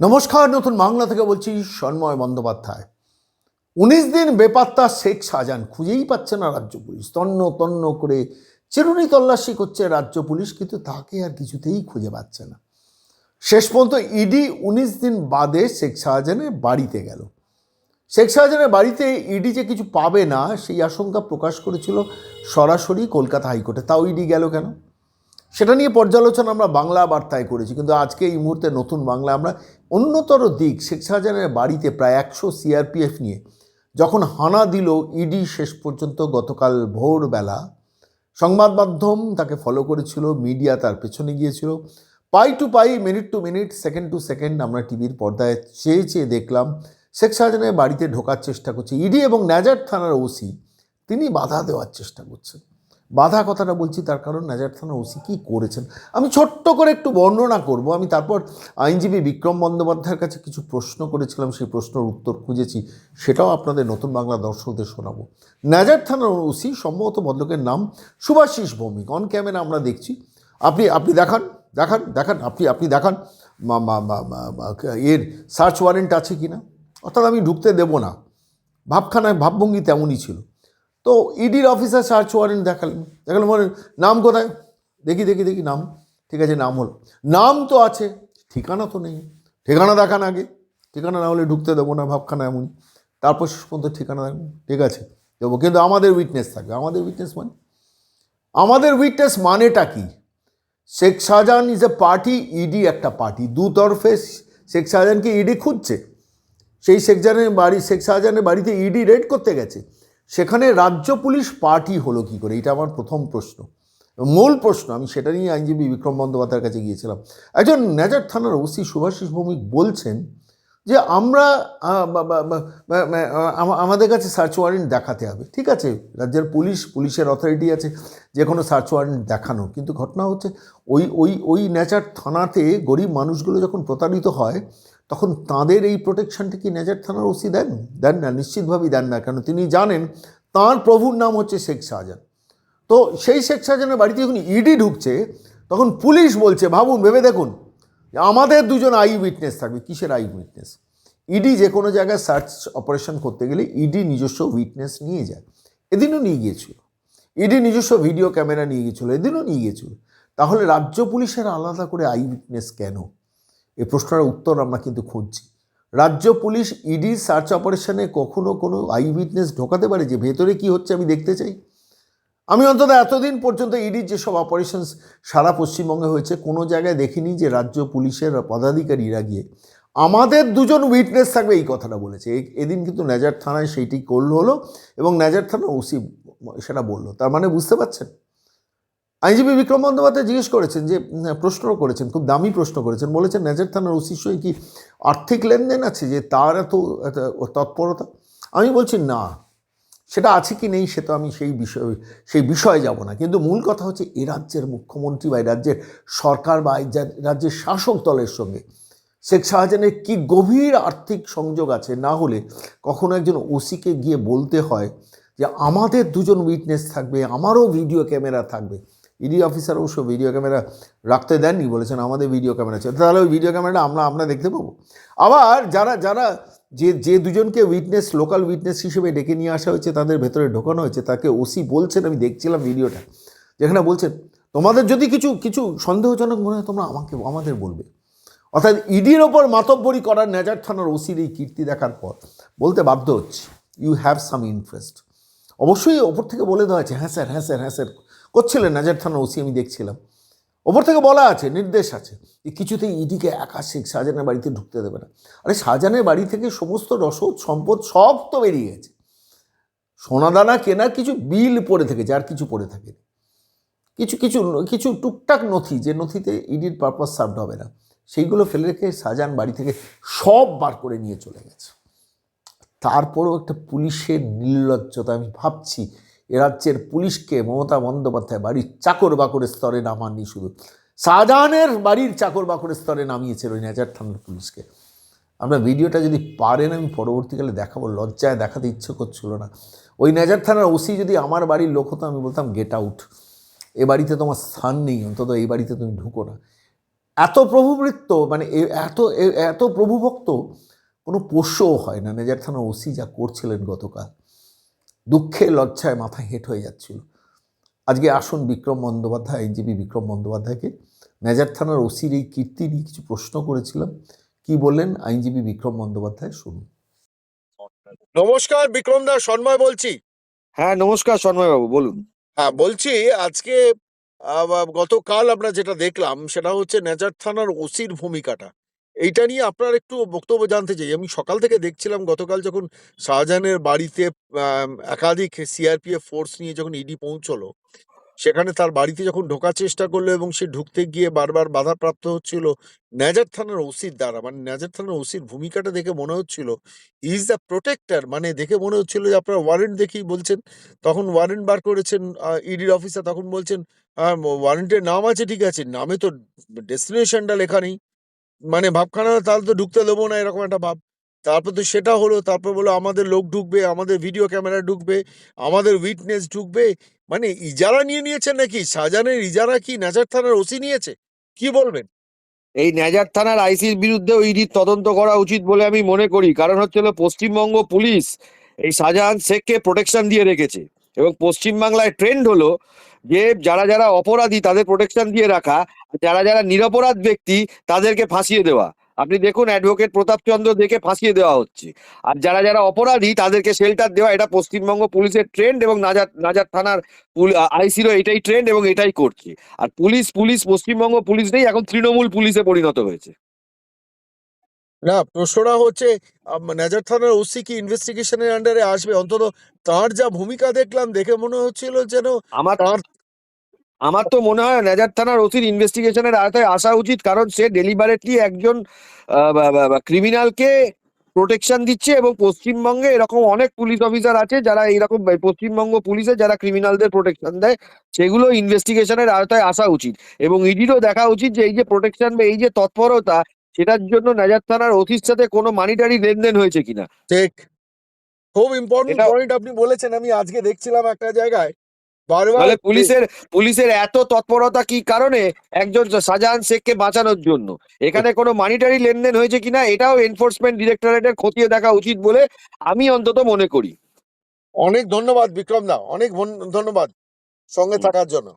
নমস্কার, নতুন বাংলা থেকে বলছি সন্ময় বন্দ্যোপাধ্যায়। উনিশ দিন বেপাত্তা শেখ শাহজাহান খুঁজেই পাচ্ছে না রাজ্য পুলিশ। তন্ন তন্ন করে চিরুনি তল্লাশি করছে রাজ্য পুলিশ, কিন্তু তাকে আর কিছুতেই খুঁজে পাচ্ছে না। শেষ পর্যন্ত ইডি উনিশ দিন বাদে শেখ শাহজাহানের বাড়িতে গেল। শেখ শাহজাহানের বাড়িতে ইডি যে কিছু পাবে না, সেই আশঙ্কা প্রকাশ করেছিল সরাসরি কলকাতা হাইকোর্টে। তাও ইডি গেল কেন? সেটা নিয়ে পর্যালোচনা আমরা বাংলা বার্তায় করেছি, কিন্তু আজকে এই মুহূর্তে নতুন বাংলা আমরা অন্যতর দিক, শেখ শাহজাহানের বাড়িতে প্রায় একশো সিআরপিএফ নিয়ে যখন হানা দিল ইডি শেষ পর্যন্ত গতকাল ভোরবেলা, সংবাদ মাধ্যম তাকে ফলো করেছিল মিডিয়া তার পেছনে গিয়েছিল। Pie to pie, minute to minute, second to second আমরা টিভির পর্দায় চেয়ে চেয়ে দেখলাম, শেখ শাহজাহানের বাড়িতে ঢোকার চেষ্টা করছে ইডি এবং ন্যাজার থানার ওসি তিনি বাধা দেওয়ার চেষ্টা করছেন। বাধা কথাটা বলছি, তার কারণ নাজার থানা ওসি কী করেছেন? আমি ছোট্ট করে একটু বর্ণনা করব। আমি তারপর আইনজীবী বিক্রম বন্দ্যোপাধ্যায়ের কাছে কিছু প্রশ্ন করেছিলাম, সেই প্রশ্নের উত্তর খুঁজেছি, সেটাও আপনাদের নতুন বাংলা দর্শকদের শোনাবো। নাজার থানার ওসি সম্ভবত ভদ্রকের নাম সুভাষিস ভৌমিক। অন ক্যামেরা আমরা দেখছি। আপনি আপনি দেখান দেখান দেখান, আপনি আপনি দেখান এর সার্চ ওয়ারেন্ট আছে কি না অর্থাৎ আমি ঢুকতে দেবো না। ভাবখানায় ভাবভঙ্গি তেমনই ছিল। তো ইডির অফিসার সার্চ ওয়ারেন্ট দেখালেন। দেখালেন মানে নাম কোথায়? দেখি দেখি দেখি, নাম। ঠিক আছে, নাম হলো। নাম তো আছে, ঠিকানা তো নেই। ঠিকানা দেখান আগে। ঠিকানা না হলে ঢুকতে দেবো না, ভাবখানা এমনই। তারপর শেষ পর্যন্ত ঠিকানা দেখান। ঠিক আছে, দেবো। কিন্তু আমাদের উইটনেস থাকবে। আমাদের উইটনেস মানে? আমাদের উইটনেস মানেটা কি? Sheikh Shahjahan is a party ED একটা পার্টি দু তরফে শেখ শাহজাহানকে ইডি খুঁজছে। সেই শেখ বাড়ি শেখ শাহজাহানের বাড়িতে ইডি রেড করতে গেছে। সেখানে রাজ্য পুলিশ পার্টি হলো কি করে? এটা আমার প্রথম প্রশ্ন। মূল প্রশ্ন, আমি সেটা নিয়ে আইনজীবী বিক্রম বন্দ্যোপাধ্যায়ের কাছে গিয়েছিলাম। একজন নেজার থানার ওসি সুভাষিস ভৌমিক বলছেন যে আমরা আমাদের কাছে সার্চ ওয়ারেন্ট দেখাতে হবে, ঠিক আছে? রাজ্যের পুলিশ, পুলিশের অথরিটি আছে, যে কোনো সার্চ ওয়ারেন্ট দেখানো। কিন্তু ঘটনা হচ্ছে, ওই ওই ওই নেচার থানাতে গরিব মানুষগুলো যখন প্রতারিত হয় তখন তাদের এই প্রোটেকশনটা কি নেজার থানার ওসি দেন? দেন না, নিশ্চিতভাবেই দেন না, কেন তিনি জানেন তাঁর প্রভুর নাম হচ্ছে শেখ শাহজাহান তো সেই শেখ শাহজাহানের বাড়িতে যখন ইডি ঢুকছে, তখন পুলিশ বলছে, ভাবুন, ভেবে দেখুন আমাদের দুজন আই উইটনেস থাকবে। কিসের আই উইটনেস ইডি যে কোনো জায়গায় সার্চ অপারেশন করতে গেলে ইডি নিজস্ব উইটনেস নিয়ে যায়। এদিনও নিয়ে গিয়েছিল। ইডি নিজস্ব ভিডিও ক্যামেরা নিয়ে গিয়েছিল, এদিনও নিয়ে গিয়েছিল। তাহলে রাজ্য পুলিশের আলাদা করে আই উইটনেস কেন? এই প্রশ্নের উত্তর আমরা কিন্তু খুঁজছি। রাজ্য পুলিশ ইডি সার্চ অপারেশনে কখনো কোনো আই উইটনেস ঢোকাতে পারে? যে ভেতরে কি হচ্ছে আমি দেখতে চাই। আমি অন্তত এতদিন পর্যন্ত ইডির যেসব অপারেশনস সারা পশ্চিমবঙ্গে হয়েছে, কোনো জায়গায় দেখিনি যে রাজ্য পুলিশের পদাধিকারীরা গিয়ে। আমাদের দুজন উইটনেস থাকবে, এই কথাটা বলেছে। এ- এদিন কিন্তু নেজার থানায় সেইটি করল হলো এবং নেজার থানা ওসি সেটা বলল। তার মানে বুঝতে পারছেন? আইনজীবী বিক্রম বন্দ্যোপাধ্যায় জিজ্ঞেস করেছেন যে উম, প্রশ্ন করেছেন খুব দামি প্রশ্ন করেছেন। বলেছেন নেজার থানার ওসির সঙ্গে কি আর্থিক লেনদেন আছে যে তার এত তৎপরতা? আমি বলছি না সেটা আছে কি নেই সে তো আমি সেই বিষয় সেই বিষয়ে যাব না। কিন্তু মূল কথা হচ্ছে এ রাজ্যের মুখ্যমন্ত্রী বা এ রাজ্যের সরকার বা রাজ্যের শাসক দলের সঙ্গে শেখ শাহজাহানের কি গভীর আর্থিক সংযোগ আছে? না হলে কখনো একজন ওসিকে গিয়ে বলতে হয় যে আমাদের দুজন উইটনেস থাকবে আমারও ভিডিও ক্যামেরা থাকবে। ইডি অফিসার অবশ্য ভিডিও ক্যামেরা রাখতে দেননি, বলেছেন আমাদের ভিডিও ক্যামেরা আছে। তাহলে ওই ভিডিও ক্যামেরাটা আমরা আমরা দেখতে পাবো। আবার যারা যারা যে যে দুজনকে উইটনেস লোকাল উইটনেস হিসেবে ডেকে নিয়ে আসা হয়েছে, তাদের ভেতরে ঢোকানো হয়েছে, তাকে ওসি বলছেন, আমি দেখছিলাম ভিডিওটা, যেখানে বলছেন, তোমাদের যদি কিছু কিছু সন্দেহজনক মনে হয়, তোমরা আমাকে, আমাদের বলবে। অর্থাৎ ইডির ওপর মাতব্বরি করার নেজার থানার ওসির এই কীর্তি দেখার পর বলতে বাধ্য হচ্ছে ইউ হ্যাভ সাম ইন্টারেস্ট অবশ্যই ওপর থেকে বলে দেওয়া আছে হ্যাঁ স্যার হ্যাঁ স্যার হ্যাঁ স্যার, করছিলেন নাজার থানা ওসি আমি দেখছিলাম। ওপর থেকে বলা আছে, নির্দেশ আছে যে কিছুতেই ইডিকে একা শেখ শাহজাহানের বাড়িতে ঢুকতে দেবে না। আরে শাহজাহানের বাড়ি থেকে সমস্ত রসদ, সম্পদ সব তো বেরিয়ে গেছে। সোনাদানা কেনার কিছু বিল পড়ে থেকে, যার কিছু পড়ে থাকে কিছু কিছু কিছু টুকটাক নথি, যে নথিতে ইডির পারপাস সার্ভড হবে না, সেইগুলো ফেলে রেখে শাহজাহান বাড়ি থেকে সব বার করে নিয়ে চলে গেছে। তারপরেও একটা পুলিশের নির্লজ্জতা, আমি ভাবছি এ রাজ্যের পুলিশকে মমতা বন্দ্যোপাধ্যায় বাড়ির চাকর বাকরের স্তরে নামাননি শুধু। শাহজাহানের বাড়ির চাকর বাকরের স্তরে নামিয়েছে ওই নেজার থানার পুলিশকে। আপনার ভিডিওটা যদি পারেন, আমি পরবর্তীকালে দেখাবো। লজ্জায় দেখাতে ইচ্ছে করছিল না। ওই নেজার থানার ওসি যদি আমার বাড়ির লোক হতো, আমি বলতাম গেট আউট এ বাড়িতে তোমার স্থান নেই, অন্তত এই বাড়িতে তুমি ঢুকো না। এত প্রভুবৃত্ত মানে এত এত প্রভুভক্ত কোনো পোষ্যও হয় না। নেজার থানার ওসি যা করছিলেন গতকাল দুঃখে লজ্জায় মাথা হেঁট হয়ে যাচ্ছিল। আজকে আসুন বিক্রম বন্দ্যোপাধ্যায় আইনজীবী বিক্রম বন্দ্যোপাধ্যায়কে। নেজার থানার ওসির এই কীর্তি নিয়ে কিছু প্রশ্ন করেছিলাম। কি বললেন আইনজীবী বিক্রম বন্দ্যোপাধ্যায়? শুনুন। নমস্কার বিক্রম দা সন্ময় বলছি। হ্যাঁ নমস্কার সন্ময় বাবু বলুন। হ্যাঁ বলছি আজকে গতকাল আমরা যেটা দেখলাম সেটা হচ্ছে নেজার থানার ওসির ভূমিকাটা। এইটা নিয়ে আপনার একটু বক্তব্য জানতে চাই। আমি সকাল থেকে দেখছিলাম, গতকাল যখন শাহজাহানের বাড়িতে একাধিক সিআরপিএফ ফোর্স নিয়ে যখন ইডি পৌঁছলো, সেখানে তার বাড়িতে যখন ঢোকার চেষ্টা করল এবং সে ঢুকতে গিয়ে বারবার বাধাপ্রাপ্ত হচ্ছিল নেজার থানার ওসির দ্বারা মানে নেজার থানার ওসির ভূমিকাটা দেখে মনে হচ্ছিল ইজ দ্য প্রোটেক্টর মানে দেখে মনে হচ্ছিল যে আপনার ওয়ারেন্ট দেখেই বলছেন। তখন ওয়ারেন্ট বার করেছেন ইডির অফিসার তখন বলছেন ওয়ারেন্টের নাম আছে, ঠিক আছে, নামে তো ডেস্টিনেশনটা লেখা নেই। মানে ভাবখানা তাহলে তো ঢুকতে দেবো না, এরকম একটা ভাব। তারপর তো সেটা হলো, তারপর বলো আমাদের লোক ঢুকবে, আমাদের ভিডিও ক্যামেরা ঢুকবে, আমাদের উইটনেস ঢুকবে। মানে ইজারা নিয়ে নিয়েছে নাকি? শাহজাহানের ইজারা কি নাজার থানার ওসি নিয়েছে? কি বলবেন? এই ন্যাজার থানার আইসির বিরুদ্ধে ওই ইডির তদন্ত করা উচিত বলে আমি মনে করি। কারণ হচ্ছে পশ্চিমবঙ্গ পুলিশ এই শাহজাহান শেখকে প্রোটেকশন দিয়ে রেখেছে। এবং পশ্চিমবাংলায় ট্রেন্ড হলো যে যারা যারা অপরাধী তাদের প্রোটেকশন দিয়ে রাখা যারা যারা নিরপরাধ ব্যক্তি তাদেরকে ফাঁসিয়ে দেওয়া। আপনি দেখুন অ্যাডভোকেট প্রতাপ চন্দ্র দেখে ফাঁসিয়ে দেওয়া হচ্ছে। আর যারা যারা অপরাধী তাদেরকে শেল্টার দেওয়া, এটা পশ্চিমবঙ্গ পুলিশের ট্রেন্ড এবং নাজার নাজার থানার আইসিরও এটাই ট্রেন্ড এবং এটাই করছে। আর পুলিশ পুলিশ, পশ্চিমবঙ্গ পুলিশ নেই, এখন তৃণমূল পুলিশে পরিণত হয়েছে। না প্রশ্নটা হচ্ছে নাজার থানার ওসি কি ইনভেস্টিগেশনের আন্ডারে আসবে? অন্তত তার যা ভূমিকা দেখলাম দেখে মনে হচ্ছিল যেন আমার তার আমার তো মনে হয় নেজার থানার ওসির ইনভেস্টিগেশনের আওতায় আসা উচিত কারণ সে ডেলিভারেটলি একজন ক্রিমিনালকে প্রোটেকশন দিচ্ছে এবং পশ্চিমবঙ্গে এরকম অনেক পুলিশ অফিসার আছে যারা এইরকম পশ্চিমবঙ্গ পুলিশে যারা ক্রিমিনালদের প্রোটেকশন দেয় সেগুলো ইনভেস্টিগেশনের আওতায় আসা উচিত। এবং ইডিরও দেখা উচিত যে এই যে প্রোটেকশন বা এই যে তৎপরতা সেটার জন্য নেজার থানার ওসির সাথে কোনো মানিটারি লেনদেন হয়েছে কিনা? ঠিক। খুব ইম্পর্টেন্ট পয়েন্ট আপনি বলেছেন। আমি আজকে দেখছিলাম একটা জায়গায় বারবার পুলিশের পুলিশের এত তৎপরতা কি কারণে একজন শাহজাহান শেখকে বাঁচানোর জন্য? এখানে কোনো মানিটারি লেনদেন হয়েছে কিনা? এটাও এনফোর্সমেন্ট ডিরেক্টরেটের খতিয়ে দেখা উচিত বলে আমি অন্তত মনে করি। অনেক ধন্যবাদ বিক্রম দা অনেক ধন্যবাদ সঙ্গে থাকার জন্য।